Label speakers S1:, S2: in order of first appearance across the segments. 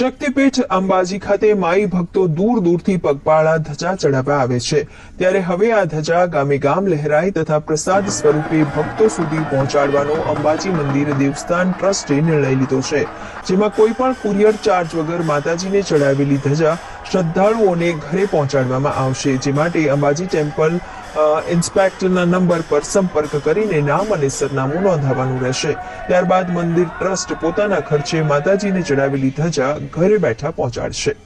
S1: શક્તિપીઠ અંબાજી ખાતે માઈ ભક્તો દૂર દૂરથી પગપાળા ધજા ચડાવવા આવે છે. ત્યારે હવે આ ધજા ગામે ગામ લહેરાય તથા પ્રસાદ સ્વરૂપે ભક્તો સુધી પહોંચાડવાનો અંબાજી મંદિર દેવસ્થાન ટ્રસ્ટે નિર્ણય લીધો છે. જેમાં કોઈ પણ કુરિયર ચાર્જ વગર માતાજીને ચડાવેલી ધજા શ્રદ્ધાળુઓને ઘરે પહોંચાડવામાં આવશે. જે માટે અંબાજી ટેમ્પલ ઇન્સ્પેક્ટરના નંબર પર સંપર્ક કરીને નામ અને સરનામું નોંધાવવાનું રહેશે. ત્યારબાદ મંદિર ટ્રસ્ટ પોતાના ખર્ચે માતાજીને ચડાવેલી ધજા ઘરે બેઠા પહોંચાડશે.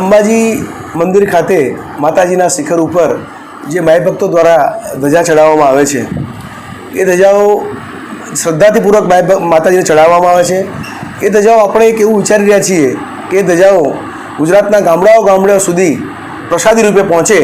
S2: અંબાજી મંદિર ખાતે માતાજીના શિખર ઉપર જે માય ભક્તો દ્વારા ધજા ચડાવવામાં આવે છે, એ ધજાઓ શ્રદ્ધાથીપૂર્વક માય માતાજીને ચડાવવામાં આવે છે. એ ધજાઓ આપણે એક એવું વિચારી રહ્યા છીએ કે એ ધજાઓ ગુજરાતના ગામડાઓ ગામડાઓ સુધી પ્રસાદી રૂપે પહોંચે.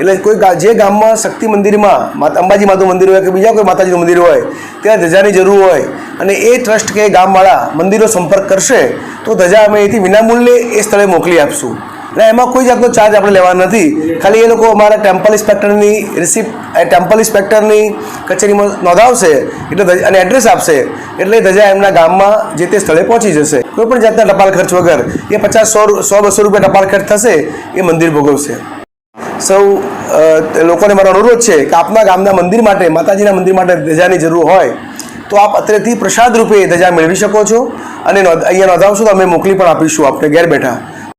S2: એટલે કોઈ જે ગામમાં શક્તિ મંદિરમાં અંબાજી માતું મંદિર હોય કે બીજા કોઈ માતાજીનું મંદિર હોય, ત્યાં ધજાની જરૂર હોય અને એ ટ્રસ્ટ કે ગામવાળા મંદિરનો સંપર્ક કરશે, તો ધજા અમે અહીંથી વિનામૂલ્યે એ સ્થળે મોકલી આપશું. અને એમાં કોઈ જાતનો ચાર્જ આપણે લેવાનો નથી. ખાલી એ લોકો અમારા ટેમ્પલ ઇન્સ્પેક્ટરની રિસિપ્ટ ટેમ્પલ ઇન્સ્પેક્ટરની કચેરીમાં નોંધાવશે, એટલે અને એડ્રેસ આપશે, એટલે ધજા એમના ગામમાં જે તે સ્થળે પહોંચી જશે. કોઈ પણ જાતના ટપાલ ખર્ચ વગર, એ પચાસ, સો સો, બસો રૂપિયા ટપાલ ખર્ચ થશે, એ મંદિર ભોગવશે. સૌ લોકોને મારો અનુરોધ છે કે આપના ગામના મંદિર માટે, માતાજીના મંદિર માટે ધજાની જરૂર હોય, તો આપ અત્રેથી પ્રસાદ રૂપે ધજા મેળવી શકો છો, અને અહીંયા નોંધાવશો તો અમે મોકલી પણ આપીશું આપણે ઘેર બેઠા.